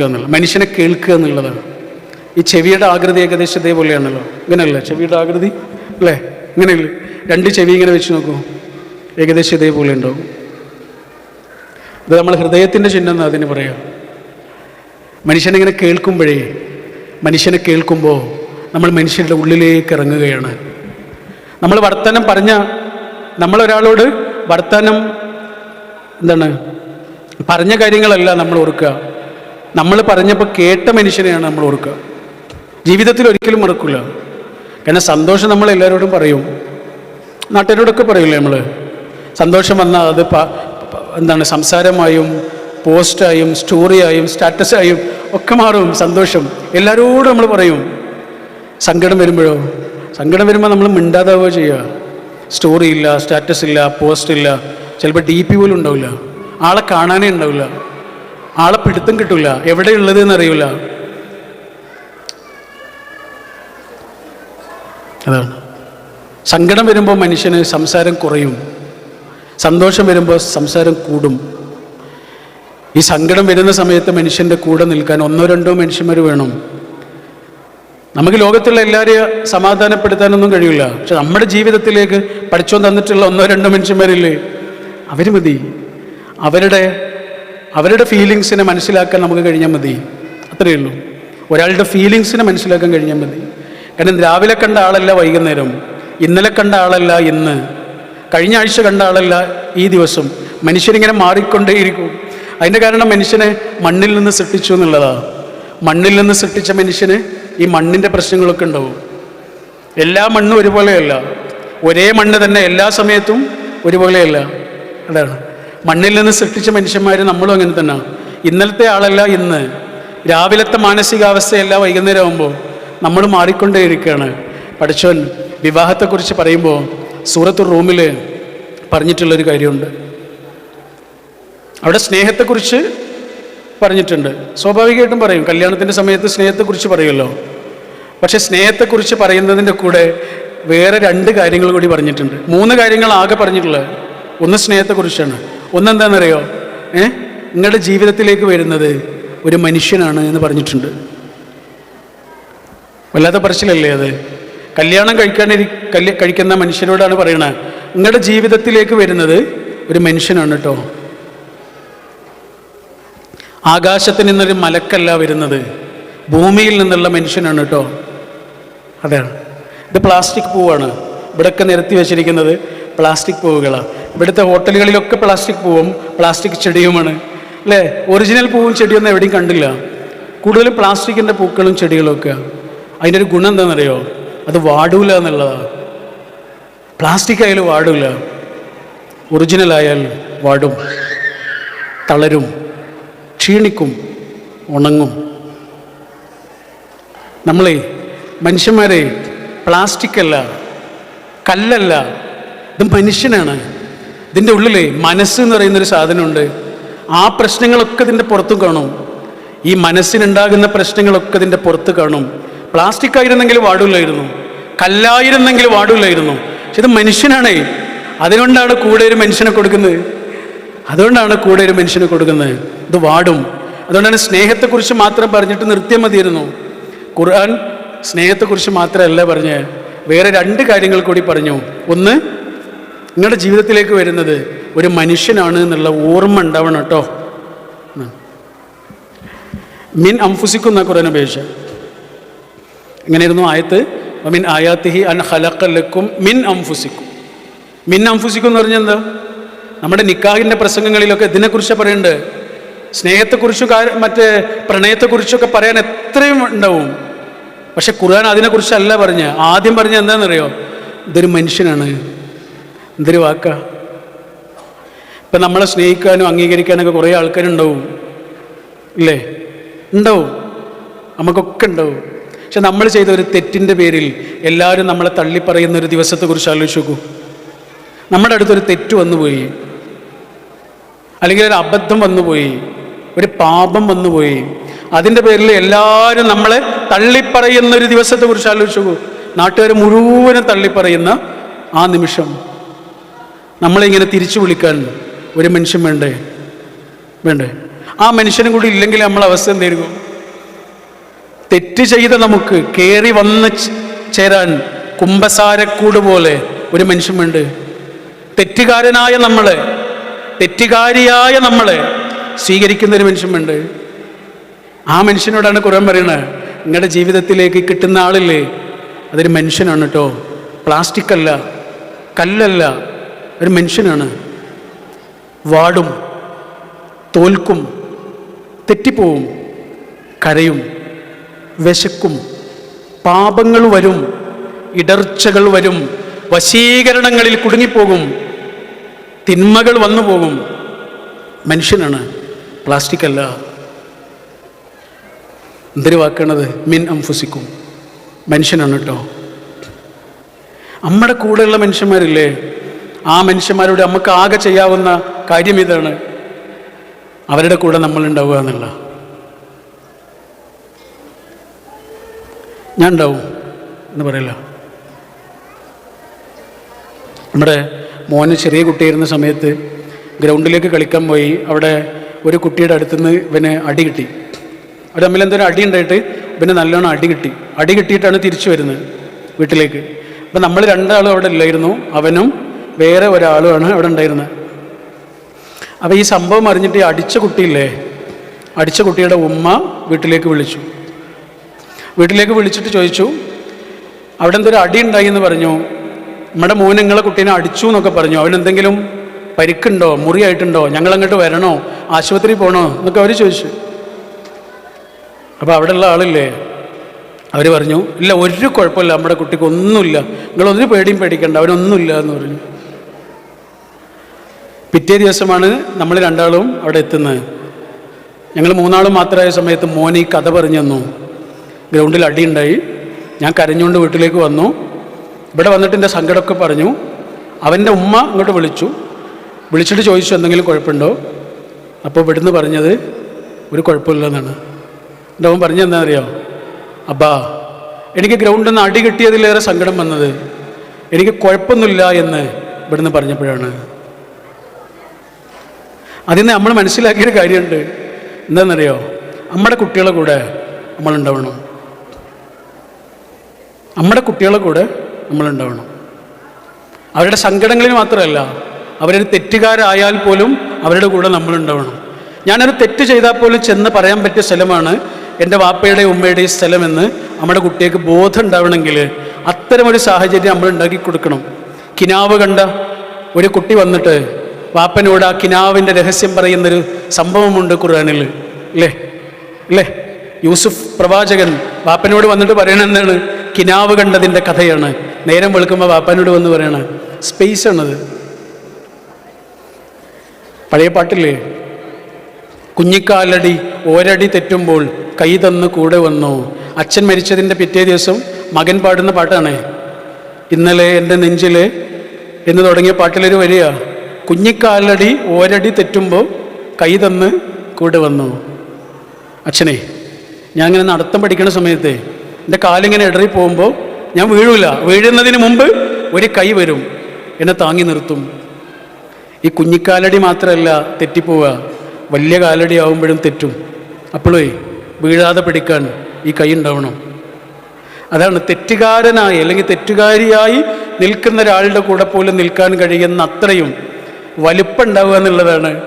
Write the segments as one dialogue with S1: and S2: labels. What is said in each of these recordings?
S1: എന്നുള്ളത്. മനുഷ്യനെ കേൾക്കുക എന്നുള്ളതാണ്. ഈ ചെവിയുടെ ആകൃതി ഏകദേശം ഇതേപോലെയാണല്ലോ. ഇങ്ങനെയല്ലേ? ചെവിയുടെ ആകൃതി? അല്ലേ? ഇങ്ങനെയല്ലേ? രണ്ട് ചെവി ഇങ്ങനെ വെച്ച് നോക്കൂ. ഏകദേശം ഇതേപോലെ ഉണ്ടാവും. ഇത് നമ്മൾ ഹൃദയത്തിന്റെ ചിഹ്നം എന്ന് അതിന് പറയാം മനുഷ്യനിങ്ങനെ കേൾക്കുമ്പോഴേ മനുഷ്യനെ കേൾക്കുമ്പോൾ നമ്മൾ മനുഷ്യരുടെ ഉള്ളിലേക്ക് ഇറങ്ങുകയാണ്. നമ്മൾ വർത്തനം പറഞ്ഞ നമ്മളൊരാളോട് വർത്തനം എന്താണ്? പറഞ്ഞ കാര്യങ്ങളല്ല നമ്മൾ ഓർക്കുക. നമ്മൾ പറഞ്ഞപ്പോൾ കേട്ട മനുഷ്യനെയാണ് നമ്മൾ ഓർക്കുക. ജീവിതത്തിൽ ഒരിക്കലും മറക്കില്ല കാരണം സന്തോഷം നമ്മൾ എല്ലാവരോടും പറയും. നാട്ടുകാരോടൊക്കെ പറയില്ലേ നമ്മൾ. സന്തോഷം വന്നാൽ അത് എന്താണ് സംസാരമായും പോസ്റ്റായും സ്റ്റോറിയായും സ്റ്റാറ്റസായും ഒക്കെ മാറും സന്തോഷം. എല്ലാവരോടും നമ്മൾ പറയും. സങ്കടം വരുമ്പോഴോ? സങ്കടം വരുമ്പോൾ നമ്മൾ മിണ്ടാതാവുക ചെയ്യുക. സ്റ്റോറി ഇല്ല സ്റ്റാറ്റസ് ഇല്ല പോസ്റ്റ് ഇല്ല ചിലപ്പോൾ ഡി പി പോലും ഉണ്ടാവില്ല. ആളെ കാണാനേ ഉണ്ടാവില്ല. ആളെ പിടുത്തം കിട്ടില്ല എവിടെയുള്ളത് എന്നറിയില്ല അതാണ്. സങ്കടം വരുമ്പോൾ മനുഷ്യന് സംസാരം കുറയും. സന്തോഷം വരുമ്പോൾ സംസാരം കൂടും. ഈ സങ്കടം വരുന്ന സമയത്ത് മനുഷ്യന്റെ കൂടെ നിൽക്കാൻ ഒന്നോ രണ്ടോ മനുഷ്യന്മാർ വേണം. നമുക്ക് ലോകത്തുള്ള എല്ലാവരെയും സമാധാനപ്പെടുത്താനൊന്നും കഴിയില്ല പക്ഷെ നമ്മുടെ ജീവിതത്തിലേക്ക് പഠിച്ചോ തന്നിട്ടുള്ള ഒന്നോ രണ്ടോ മനുഷ്യന്മാരില്ലേ? അവർ മതി. അവരുടെ അവരുടെ ഫീലിങ്സിനെ മനസ്സിലാക്കാൻ നമുക്ക് കഴിഞ്ഞാൽ മതി. അത്രയേ ഉള്ളൂ. ഒരാളുടെ ഫീലിങ്സിനെ മനസ്സിലാക്കാൻ കഴിഞ്ഞാൽ മതി. കാരണം രാവിലെ കണ്ട ആളല്ല വൈകുന്നേരം. ഇന്നലെ കണ്ട ആളല്ല ഇന്ന്. കഴിഞ്ഞ ആഴ്ച കണ്ട ആളല്ല ഈ ദിവസം. മനുഷ്യനിങ്ങനെ മാറിക്കൊണ്ടേയിരിക്കും. അതിന്റെ കാരണം മനുഷ്യനെ മണ്ണിൽ നിന്ന് സൃഷ്ടിച്ചു എന്നുള്ളതാണ് മണ്ണിൽ നിന്ന് സൃഷ്ടിച്ച മനുഷ്യന് ഈ മണ്ണിന്റെ പ്രശ്നങ്ങളൊക്കെ ഉണ്ടാവും. എല്ലാ മണ്ണും ഒരുപോലെയല്ല. ഒരേ മണ്ണ് തന്നെ എല്ലാ സമയത്തും ഒരുപോലെയല്ല. അതാണ്. മണ്ണിൽ നിന്ന് സൃഷ്ടിച്ച മനുഷ്യന്മാർ നമ്മളും അങ്ങനെ തന്നെ. ഇന്നലത്തെ ആളല്ല ഇന്ന്. രാവിലത്തെ മാനസികാവസ്ഥയല്ല വൈകുന്നേരം ആകുമ്പോൾ നമ്മൾ മാറിക്കൊണ്ടേയിരിക്കുകയാണ് പഠിച്ചോൻ വിവാഹത്തെക്കുറിച്ച് പറയുമ്പോൾ സൂറത്ത് റൂമിൽ പറഞ്ഞിട്ടുള്ളൊരു കാര്യമുണ്ട്. അവിടെ സ്നേഹത്തെക്കുറിച്ച് പറഞ്ഞിട്ടുണ്ട്. സ്വാഭാവികമായിട്ടും പറയും. കല്യാണത്തിന്റെ സമയത്ത് സ്നേഹത്തെക്കുറിച്ച് പറയുമല്ലോ. പക്ഷെ സ്നേഹത്തെക്കുറിച്ച് പറയുന്നതിന്റെ കൂടെ വേറെ രണ്ട് കാര്യങ്ങൾ കൂടി പറഞ്ഞിട്ടുണ്ട്. മൂന്ന് കാര്യങ്ങൾ ആകെ പറഞ്ഞിട്ടുള്ളത്. ഒന്ന് സ്നേഹത്തെക്കുറിച്ചാണ്. ഒന്നെന്താണെന്നറിയോ ഏ? നിങ്ങളുടെ ജീവിതത്തിലേക്ക് വരുന്നത് ഒരു മനുഷ്യനാണ് എന്ന് പറഞ്ഞിട്ടുണ്ട്. വല്ലാത്ത പറച്ചിലല്ലേ അത്? കല്യാണം കഴിക്കാനിരി കല്യ കഴിക്കുന്ന മനുഷ്യനോടാണ് പറയണത് നിങ്ങളുടെ ജീവിതത്തിലേക്ക് വരുന്നത് ഒരു മനുഷ്യനാണ് കേട്ടോ ആകാശത്ത് നിന്നൊരു മലക്കല്ല വരുന്നത്. ഭൂമിയിൽ നിന്നുള്ള മനുഷ്യനാണ് കേട്ടോ അതാണ്. ഇത് പ്ലാസ്റ്റിക് പൂവാണ്. ഇവിടെയൊക്കെ നിരത്തി വെച്ചിരിക്കുന്നത് പ്ലാസ്റ്റിക് പൂവുകളാണ് ഇവിടുത്തെ ഹോട്ടലുകളിലൊക്കെ പ്ലാസ്റ്റിക് പൂവും പ്ലാസ്റ്റിക് ചെടിയുമാണ്. അല്ലേ? ഒറിജിനൽ പൂവും ചെടിയൊന്നും എവിടെയും കണ്ടില്ല. കൂടുതലും പ്ലാസ്റ്റിക്കിന്റെ പൂക്കളും ചെടികളും ഒക്കെ. അതിന്റെ ഒരു ഗുണം എന്താണെന്നറിയോ? അത് വാടൂല എന്നുള്ളതാണ് പ്ലാസ്റ്റിക് ആയാലും വാടൂല. ഒറിജിനൽ ആയാൽ വാടും തളരും ക്ഷീണിക്കും ഉണങ്ങും. നമ്മളെ മനുഷ്യന്മാരെ പ്ലാസ്റ്റിക് അല്ല കല്ലല്ല ഇത് മനുഷ്യനാണ്. ഇതിന്റെ ഉള്ളിലേ മനസ്സ് എന്ന് പറയുന്നൊരു സാധനമുണ്ട്. ആ പ്രശ്നങ്ങളൊക്കെ ഇതിന്റെ പുറത്തും കാണും. ഈ മനസ്സിനുണ്ടാകുന്ന പ്രശ്നങ്ങളൊക്കെ ഇതിന്റെ പുറത്ത് കാണും. പ്ലാസ്റ്റിക് ആയിരുന്നെങ്കിൽ വാടില്ലായിരുന്നു. കല്ലായിരുന്നെങ്കിൽ വാടില്ലായിരുന്നു. പക്ഷെ ഇത് മനുഷ്യനാണേ. അതുകൊണ്ടാണ് കൂടെ ഒരു മനുഷ്യനെ കൊടുക്കുന്നത്. അതുകൊണ്ടാണ് കൂടെ ഒരു മനുഷ്യനെ കൊടുക്കുന്നത്. ഇത് വാടും. അതുകൊണ്ടാണ് സ്നേഹത്തെക്കുറിച്ച് മാത്രം പറഞ്ഞിട്ട് നിർത്തിയാൽ മതിയായിരുന്നു. ഖുർആൻ സ്നേഹത്തെക്കുറിച്ച് മാത്രമല്ല പറഞ്ഞ് വേറെ രണ്ട് കാര്യങ്ങൾ കൂടി പറഞ്ഞു. ഒന്ന് നിങ്ങളുടെ ജീവിതത്തിലേക്ക് വരുന്നത് ഒരു മനുഷ്യനാണ് എന്നുള്ള ഓർമ്മ ഉണ്ടാവണം കേട്ടോ. മിൻ അംഫുസിക്കുന്ന കുറേ അപേക്ഷ. ഇങ്ങനെയായിരുന്നു ആയത്ത്. മിൻ ആയാത്തിഹി അൻ ഹലക്കലക്കും മിൻ അംഫുസിക്കും. മിൻ അംഫുസിക്കും എന്ന് പറഞ്ഞാൽ എന്താ? നമ്മുടെ നിക്കാഹിന്റെ പ്രസംഗങ്ങളിലൊക്കെ ഇതിനെക്കുറിച്ച് പറയുന്നുണ്ട് സ്നേഹത്തെക്കുറിച്ചും മറ്റേ പ്രണയത്തെക്കുറിച്ചൊക്കെ പറയാൻ എത്രയും ഉണ്ടാവും. പക്ഷെ ഖുർആൻ അതിനെക്കുറിച്ചല്ല പറഞ്ഞ്. ആദ്യം പറഞ്ഞ എന്താണെന്നറിയോ? ഇതൊരു മനുഷ്യനാണ്. എന്തൊരു വാക്കാ? ഇപ്പം നമ്മളെ സ്നേഹിക്കാനും അംഗീകരിക്കാനൊക്കെ കുറേ ആൾക്കാരുണ്ടാവും. ഇല്ലേ? ഉണ്ടാവും. നമുക്കൊക്കെ ഉണ്ടാവും. പക്ഷെ നമ്മൾ ചെയ്ത ഒരു തെറ്റിന്റെ പേരിൽ എല്ലാവരും നമ്മളെ തള്ളിപ്പറയുന്ന ഒരു ദിവസത്തെക്കുറിച്ച് ആലോചിച്ച് നോക്കൂ. നമ്മുടെ അടുത്തൊരു തെറ്റ് വന്നുപോയി. അല്ലെങ്കിൽ ഒരു അബദ്ധം വന്നുപോയി. ഒരു പാപം വന്നുപോയി. അതിന്റെ പേരിൽ എല്ലാവരും നമ്മളെ തള്ളിപ്പറയുന്ന ഒരു ദിവസത്തെക്കുറിച്ച് ആലോചിച്ച് നാട്ടുകാർ മുഴുവനും തള്ളിപ്പറയുന്ന ആ നിമിഷം. നമ്മളിങ്ങനെ തിരിച്ചു വിളിക്കാൻ ഒരു മനുഷ്യൻ വേണ്ടേ? വേണ്ടേ? ആ മനുഷ്യനും കൂടി ഇല്ലെങ്കിൽ നമ്മൾ അവസ്ഥ എന്തായിരിക്കും? തെറ്റ് ചെയ്ത നമുക്ക് കയറി വന്ന് ചേരാൻ കുംഭസാരക്കൂട് പോലെ ഒരു മനുഷ്യൻ മനുഷ്യനുണ്ട് തെറ്റുകാരനായ നമ്മളെ തെറ്റുകാരിയായ നമ്മളെ സ്വീകരിക്കുന്ന ഒരു മനുഷ്യൻ മനുഷ്യനുണ്ട് ആ മനുഷ്യനോടാണ് ഖുർആൻ പറയണത് നിങ്ങളുടെ ജീവിതത്തിലേക്ക് കിട്ടുന്ന ആളില്ലേ? അതൊരു മനുഷ്യനാണ് കേട്ടോ പ്ലാസ്റ്റിക് അല്ല കല്ലല്ല ഒരു മനുഷ്യനാണ്. വാടും തോൽക്കും തെറ്റിപ്പോവും കരയും വിശക്കും പാപങ്ങൾ വരും ഇടർച്ചകൾ വരും വശീകരണങ്ങളിൽ കുടുങ്ങിപ്പോകും തിന്മകൾ വന്നു പോകും മനുഷ്യനാണ് പ്ലാസ്റ്റിക് അല്ല എന്തൊരു വാക്കാണത്? മിൻ അംഫുസിക്കും. മനുഷ്യനാണ് കേട്ടോ. നമ്മുടെ കൂടെയുള്ള മനുഷ്യന്മാരില്ലേ? ആ മനുഷ്യന്മാരോട് നമുക്ക് ആകെ ചെയ്യാവുന്ന കാര്യം ഇതാണ്. അവരുടെ കൂടെ നമ്മൾ ഉണ്ടാവുക എന്നുള്ള. ഞാൻ ഉണ്ടാവും എന്ന് പറയില്ല. നമ്മുടെ മോന് ചെറിയ കുട്ടിയായിരുന്ന സമയത്ത് ഗ്രൗണ്ടിലേക്ക് കളിക്കാൻ പോയി. അവിടെ ഒരു കുട്ടിയുടെ അടുത്തുനിന്ന് ഇവന് അടി കിട്ടി. അവർ തമ്മിൽ എന്തൊരു അടി ഉണ്ടായിട്ട് ഇവന് നല്ലോണം അടി കിട്ടി. അടി കിട്ടിയിട്ടാണ് തിരിച്ചു വരുന്നത് വീട്ടിലേക്ക്. അപ്പം നമ്മൾ രണ്ടാളും അവിടെ ഇല്ലായിരുന്നു. അവനും വേറെ ഒരാളുമാണ് അവിടെ ഉണ്ടായിരുന്നത്. അപ്പോൾ ഈ സംഭവം അറിഞ്ഞിട്ട് ഈ അടിച്ച കുട്ടിയില്ലേ അടിച്ച കുട്ടിയുടെ ഉമ്മ വീട്ടിലേക്ക് വിളിച്ചു. വീട്ടിലേക്ക് വിളിച്ചിട്ട് ചോദിച്ചു അവിടെ എന്തൊരു അടി ഉണ്ടായി എന്ന് പറഞ്ഞു. നമ്മുടെ മോൻ നിങ്ങളെ കുട്ടീനെ അടിച്ചു എന്നൊക്കെ പറഞ്ഞു. അവനെന്തെങ്കിലും പരിക്കുണ്ടോ മുറിയായിട്ടുണ്ടോ ഞങ്ങളങ്ങോട്ട് വരണോ ആശുപത്രിയിൽ പോകണോ എന്നൊക്കെ അവർ ചോദിച്ചു. അപ്പോൾ അവിടെയുള്ള ആളില്ലേ അവർ പറഞ്ഞു ഇല്ല ഒരു കുഴപ്പമില്ല നമ്മുടെ കുട്ടിക്ക് ഒന്നുമില്ല. നിങ്ങളൊരു പേടിയും പേടിക്കണ്ട അവനൊന്നുമില്ല എന്ന് പറഞ്ഞു. പിറ്റേ ദിവസമാണ് നമ്മൾ രണ്ടാളും അവിടെ എത്തുന്നത്. ഞങ്ങൾ മൂന്നാളും മാത്രമായ സമയത്ത് ഈ കഥ പറഞ്ഞു തന്നു. ഗ്രൗണ്ടിൽ അടിയുണ്ടായി. ഞാൻ കരഞ്ഞുകൊണ്ട് വീട്ടിലേക്ക് വന്നു. ഇവിടെ വന്നിട്ട് എന്റെ സങ്കടമൊക്കെ പറഞ്ഞു. അവന്റെ ഉമ്മ ഇങ്ങോട്ട് വിളിച്ചു. വിളിച്ചിട്ട് ചോദിച്ചു എന്തെങ്കിലും കുഴപ്പമുണ്ടോ? അപ്പോൾ ഇവിടുന്ന് പറഞ്ഞത് ഒരു കുഴപ്പമില്ലെന്നാണ്. എന്റെ അവൻ പറഞ്ഞെന്താ അറിയാം അബ്ബാ എനിക്ക് ഗ്രൗണ്ടിൽ നിന്ന് അടി കിട്ടിയതിലേറെ സങ്കടം വന്നത്. എനിക്ക് കുഴപ്പമൊന്നുമില്ല എന്ന് ഇവിടുന്ന് പറഞ്ഞപ്പോഴാണ്. അതിന് നമ്മൾ മനസ്സിലാക്കിയൊരു കാര്യമുണ്ട്. എന്താണെന്നറിയോ? നമ്മുടെ കുട്ടികളെ കൂടെ നമ്മളുണ്ടാവണം. നമ്മുടെ കുട്ടികളെ കൂടെ നമ്മളുണ്ടാവണം. അവരുടെ സങ്കടങ്ങളിൽ മാത്രമല്ല അവരൊരു തെറ്റുകാരായാൽ പോലും അവരുടെ കൂടെ നമ്മളുണ്ടാവണം. ഞാനൊരു തെറ്റ് ചെയ്താൽ പോലും ചെന്ന് പറയാൻ പറ്റിയ സ്ഥലമാണ് എന്റെ വാപ്പയുടെയും ഉമ്മയുടെയും സ്ഥലമെന്ന് നമ്മുടെ കുട്ടിക്ക് ബോധം ഉണ്ടാവണമെങ്കിൽ അത്തരമൊരു സാഹചര്യം നമ്മൾ ഉണ്ടാക്കി കൊടുക്കണം. കിനാവ് കണ്ട ഒരു കുട്ടി വന്നിട്ട് വാപ്പനോട് ആ കിനാവിന്റെ രഹസ്യം പറയുന്നൊരു സംഭവമുണ്ട് ഖുർആനിൽ. അല്ലേ അല്ലേ യൂസുഫ് പ്രവാചകൻ വാപ്പനോട് വന്നിട്ട് പറയണമെന്നാണ് കിനാവ് കണ്ടതിന്റെ കഥയാണ്. നേരം വെളുക്കുമ്പോൾ വാപ്പനോട് വന്ന് പറയണ സ്പേസ് ആണത്. പഴയ പാട്ടില്ലേ? കുഞ്ഞിക്കാലടി ഓരടി തെറ്റുമ്പോൾ കൈ തന്ന് കൂടെ വന്നു. അച്ഛൻ മരിച്ചതിന്റെ പിറ്റേ ദിവസം മകൻ പാടുന്ന പാട്ടാണ്. ഇന്നലെ എന്റെ നെഞ്ചിൽ എന്ന് തുടങ്ങിയ പാട്ടിലൊരു വരിക കുഞ്ഞിക്കാലടി ഓരടി തെറ്റുമ്പോൾ കൈ തന്ന് കൂടെ വന്നു. അച്ഛനെ ഞാൻ ഇങ്ങനെ നടത്തം പഠിക്കുന്ന സമയത്ത് എന്റെ കാലിങ്ങനെ ഇടറി പോകുമ്പോൾ ഞാൻ വീഴില്ല വീഴുന്നതിന് മുമ്പ് ഒരു കൈ വരും. എന്നെ താങ്ങി നിർത്തും. ഈ കുഞ്ഞിക്കാലടി മാത്രമല്ല തെറ്റിപ്പോവുക. വലിയ കാലടി ആവുമ്പോഴും തെറ്റും. അപ്പോഴേ വീഴാതെ പിടിക്കാൻ ഈ കൈ ഉണ്ടാവണം. അതാണ് തെറ്റുകാരനായി അല്ലെങ്കിൽ തെറ്റുകാരിയായി നിൽക്കുന്ന ഒരാളുടെ കൂടെ പോലും നിൽക്കാൻ കഴിയുന്ന അത്രയും വലുപ്പം ഉണ്ടാവുക എന്നുള്ളതാണ്.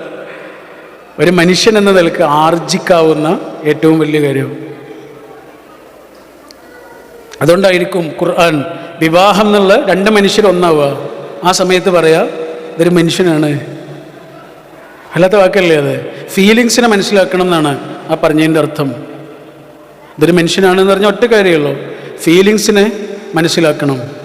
S1: ഒരു മനുഷ്യൻ എന്ന നിലയ്ക്ക് ആർജിക്കാവുന്ന ഏറ്റവും വലിയ കാര്യം. അതുകൊണ്ടായിരിക്കും ഖുർആൻ വിവാഹം എന്നുള്ള രണ്ട് മനുഷ്യർ ഒന്നാവുക. ആ സമയത്ത് പറയാ ഇതൊരു മനുഷ്യനാണ്. അല്ലാത്ത വാക്കല്ലേ അത്? ഫീലിങ്സിനെ മനസ്സിലാക്കണം എന്നാണ് ആ പറഞ്ഞതിന്റെ അർത്ഥം. ഇതൊരു മനുഷ്യനാണെന്ന് പറഞ്ഞാൽ ഒറ്റ കാര്യമുള്ളൂ ഫീലിങ്സിനെ മനസ്സിലാക്കണം.